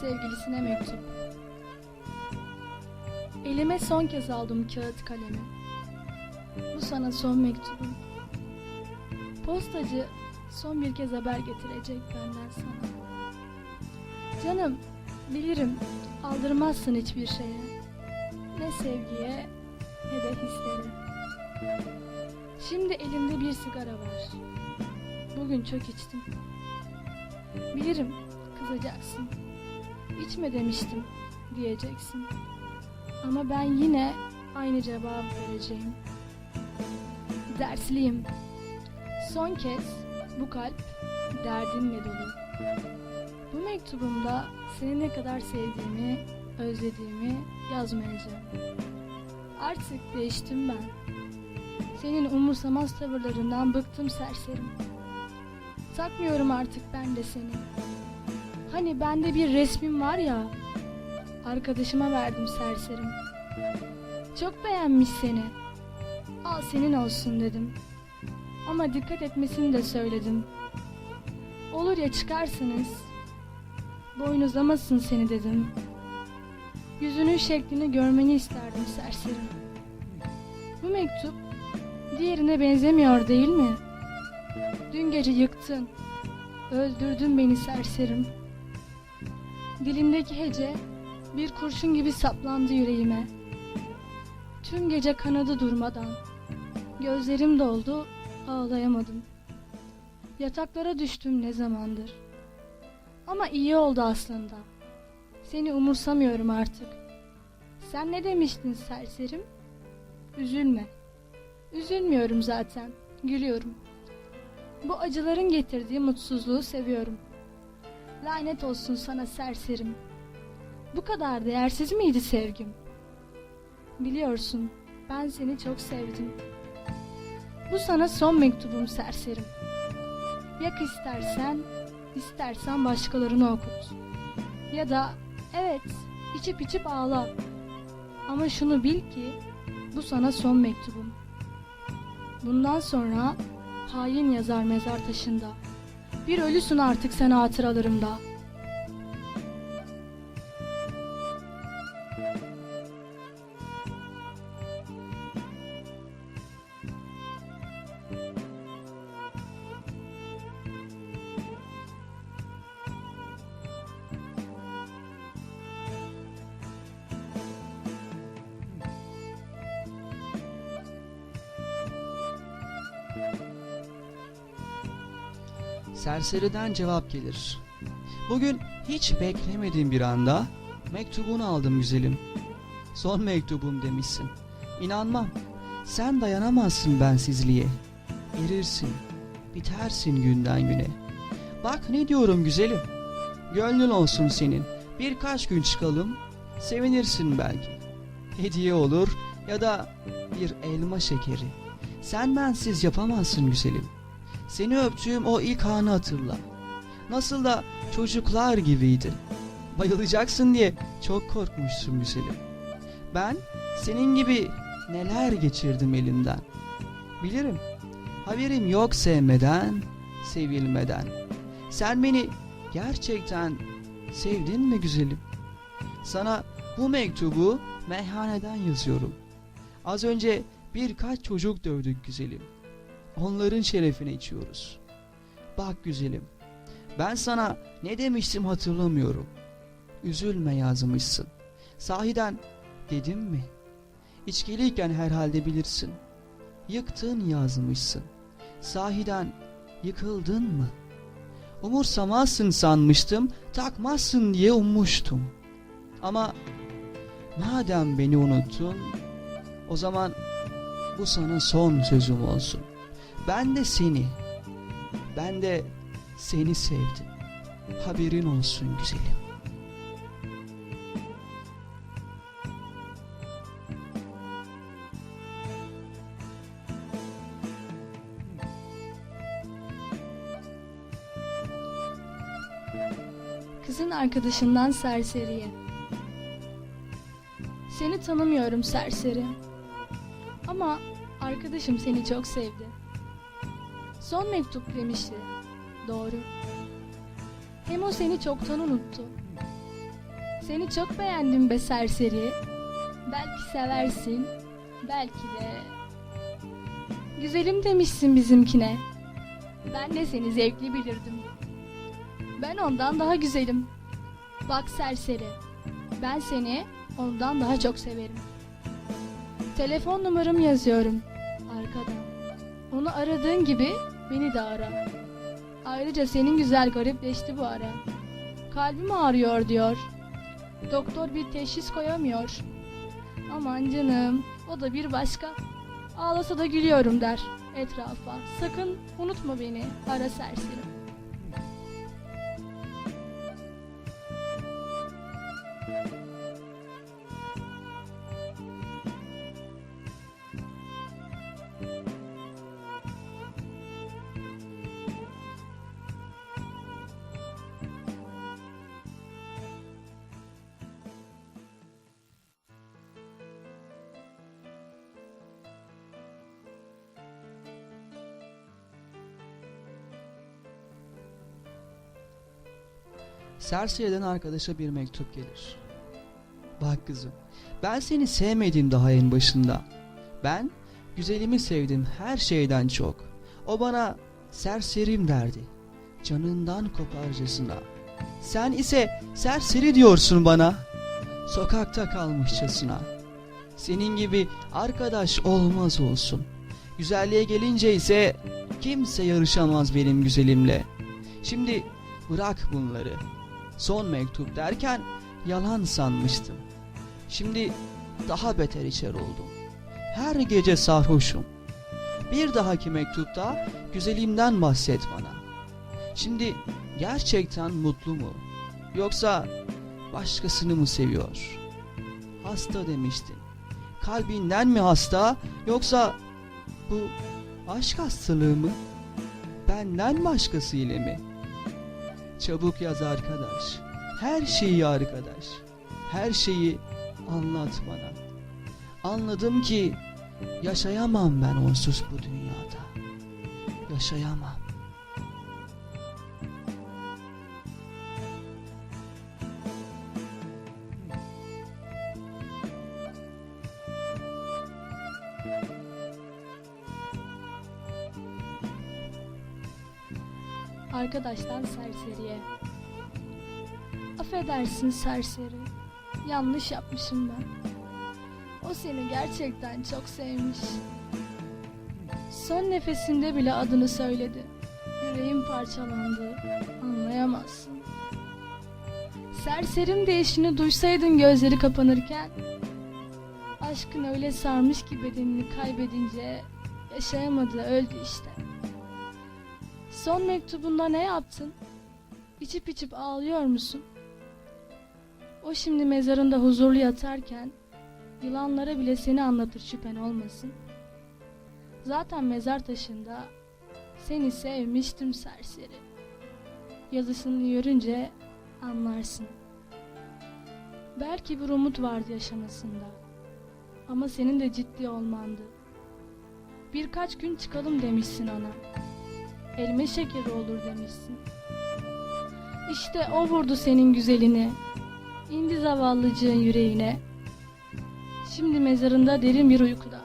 sevgilisine mektup. Elime son kez aldım kağıt kalemi. Bu sana son mektubum. Postacı son bir kez haber getirecek benden sana. Canım, bilirim aldırmazsın hiçbir şeye. Ne sevgiye ne de hislere. Şimdi elimde bir sigara var. Bugün çok içtim. Bilirim kızacaksın. İçme demiştim diyeceksin. Ama ben yine aynı cevabı vereceğim. Dersliyim. Son kez bu kalp derdinle dolu. Bu mektubumda seni ne kadar sevdiğimi, özlediğimi yazmayacağım. Artık değiştim ben. Senin umursamaz tavırlarından bıktım serserim. Takmıyorum artık ben de seni. Hani bende bir resmin var ya, arkadaşıma verdim serserim. Çok beğenmiş seni. Al senin olsun dedim. Ama dikkat etmesini de söyledim. Olur ya çıkarsınız. Boynuzlamasın seni dedim. Yüzünün şeklini görmeni isterdim serserim. Bu mektup diğerine benzemiyor değil mi? Dün gece yıktın. Öldürdün beni serserim. Dilimdeki hece bir kurşun gibi saplandı yüreğime. Tüm gece kanadı durmadan. Gözlerim doldu, ağlayamadım. Yataklara düştüm ne zamandır. Ama iyi oldu aslında. Seni umursamıyorum artık. Sen ne demiştin serserim? Üzülme. Üzülmüyorum zaten. Gülüyorum. Bu acıların getirdiği mutsuzluğu seviyorum. Lanet olsun sana serserim. Bu kadar değersiz miydi sevgim? Biliyorsun, ben seni çok sevdim. Bu sana son mektubum serserim. Yak istersen, istersen başkalarını okut. Ya da evet, içip içip ağla. Ama şunu bil ki bu sana son mektubum. Bundan sonra hain yazar mezar taşında. Bir ölüsün artık sen hatıralarımda. Serseriden cevap gelir. Bugün hiç beklemediğim bir anda mektubunu aldım güzelim. Son mektubum demişsin. İnanmam. Sen dayanamazsın bensizliğe. Erirsin. Bitersin günden güne. Bak ne diyorum güzelim. Gönlün olsun senin. Birkaç gün çıkalım. Sevinirsin belki. Hediye olur ya da bir elma şekeri. Sen bensiz yapamazsın güzelim. Seni öptüğüm o ilk anı hatırla. Nasıl da çocuklar gibiydi. Bayılacaksın diye çok korkmuşsun güzelim. Ben senin gibi neler geçirdim elimden. Bilirim. Haberim yok sevmeden, sevilmeden. Sen beni gerçekten sevdin mi güzelim? Sana bu mektubu meyhaneden yazıyorum. Az önce birkaç çocuk dövdük güzelim. Onların şerefine içiyoruz. Bak güzelim, ben sana ne demiştim hatırlamıyorum. Üzülme yazmışsın. Sahiden dedim mi? İçkiliyken herhalde bilirsin. Yıktın yazmışsın. Sahiden yıkıldın mı? Umursamazsın sanmıştım, takmazsın diye ummuştum. Ama madem beni unuttun, o zaman bu sana son sözüm olsun. Ben de seni, ben de seni sevdim. Haberin olsun güzelim. Kızın arkadaşından serseriye. Seni tanımıyorum serseri. Ama arkadaşım seni çok sevdi. Son mektup demişti. Doğru. Hem o seni çoktan unuttu. Seni çok beğendim be serseri. Belki seversin, belki de... Güzelim demişsin bizimkine. Ben de seni zevkli bilirdim. Ben ondan daha güzelim. Bak serseri, ben seni ondan daha çok severim. Telefon numaramı yazıyorum arkada. Onu aradığın gibi beni de ara. Ayrıca senin güzel garipleşti bu ara. Kalbim ağrıyor diyor. Doktor bir teşhis koyamıyor. Aman canım, o da bir başka. Ağlasa da gülüyorum der etrafa. Sakın unutma beni, ara serseri. Serseriden arkadaşa bir mektup gelir. Bak kızım, ben seni sevmedim daha en başında. Ben güzelimi sevdim her şeyden çok. O bana serserim derdi. Canından koparcasına. Sen ise serseri diyorsun bana. Sokakta kalmışçasına. Senin gibi arkadaş olmaz olsun. Güzelliğe gelince ise kimse yarışamaz benim güzelimle. Şimdi bırak bunları. Son mektup derken yalan sanmıştım. Şimdi daha beter içer oldum. Her gece sarhoşum. Bir dahaki mektupta güzelimden bahset bana. Şimdi gerçekten mutlu mu? Yoksa başkasını mı seviyor? Hasta demiştin. Kalbinden mi hasta yoksa bu aşk hastalığı mı? Benden başkası ile mi? Çabuk yaz arkadaş. Her şeyi arkadaş. Her şeyi anlat bana. Anladım ki yaşayamam ben onsuz bu dünyada. Yaşayamam. Arkadaştan serseriye. Affedersin serseri. Yanlış yapmışım ben. O seni gerçekten çok sevmiş. Son nefesinde bile adını söyledi. Yüreğim parçalandı. Anlayamazsın. Serserim değişini duysaydın gözleri kapanırken. Aşkın öyle sarmış ki bedenini kaybedince yaşayamadı öldü işte. Son mektubunda ne yaptın? İçip içip ağlıyor musun? O şimdi mezarında huzurlu yatarken yılanlara bile seni anlatır şüphen olmasın. Zaten mezar taşında seni sevmiştim serseri. Yazısını görünce anlarsın. Belki bir umut vardı yaşamasında. Ama senin de ciddi olmandı. Birkaç gün çıkalım demişsin ona elime şekeri olur demişsin. İşte o vurdu senin güzelini. İndi zavallıcığın yüreğine. Şimdi mezarında derin bir uykuda.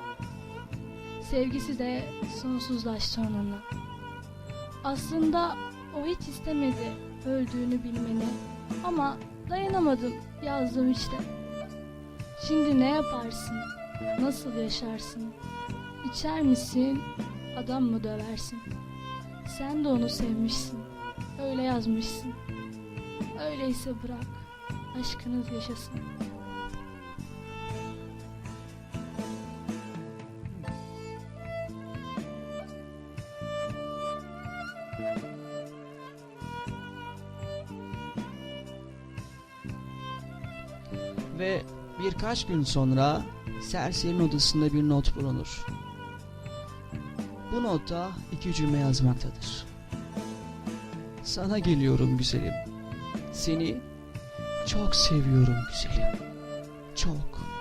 Sevgisi de sonsuzlaştı onunla. Aslında o hiç istemedi öldüğünü bilmeni. Ama dayanamadım yazdım işte. Şimdi ne yaparsın? Nasıl yaşarsın? İçer misin? Adam mı döversin? Sen de onu sevmişsin. Öyle yazmışsın. Öyleyse bırak. Aşkınız yaşasın. Ve birkaç gün sonra Serser'in odasında bir not bulunur. Bu notta iki cümle yazmaktadır. Sana geliyorum güzelim. Seni çok seviyorum güzelim. Çok.